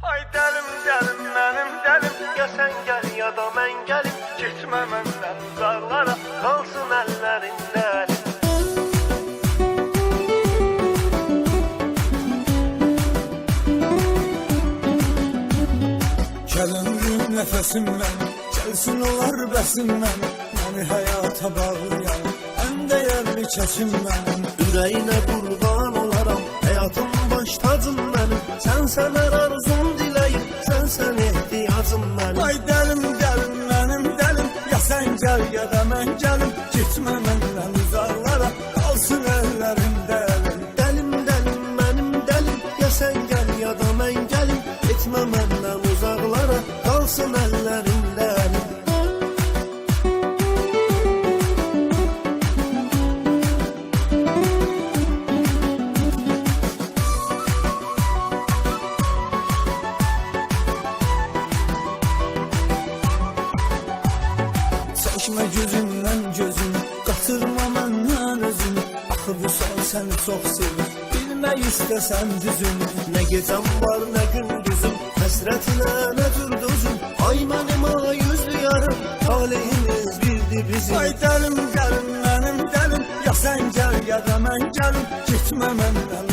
Ay dəlim dəlim mənim dəlim Ya sən gəl ya da mən gəlim Getmə məndən uzaqlara Qalsın əllərində əlim Gəlindim nəfəsimdən Gəlsin olar bəsimdən Məni həyata bağlayan Ən dəyərli kəsim mənim Ürəyinə qurban olaram Həyatım baş tacım mənim Sən sənər arzum ya da mən gəlim Gitmə məndən uzaqlara Qalsın əllərində əlim Dəlim dəlim mənim dəlim Ya sən gəl ya da mən gəlim Etmə məndən uzaqlara Qalsın əllərində Çəkmə gözümdən gözüm Qatırma məndən özüm Axı bu son səni çox sevir Bilmək istəsən düzüm Nə gecəm var nə gündüzüm Həsrətinə nə dürdüzüm Ay mənim ay yüzlü yarım Talihimiz birdi bizim. Ay dəlim dəlim mənim dəlim Ya sən gəl ya da mən gəlim Gitmə məndən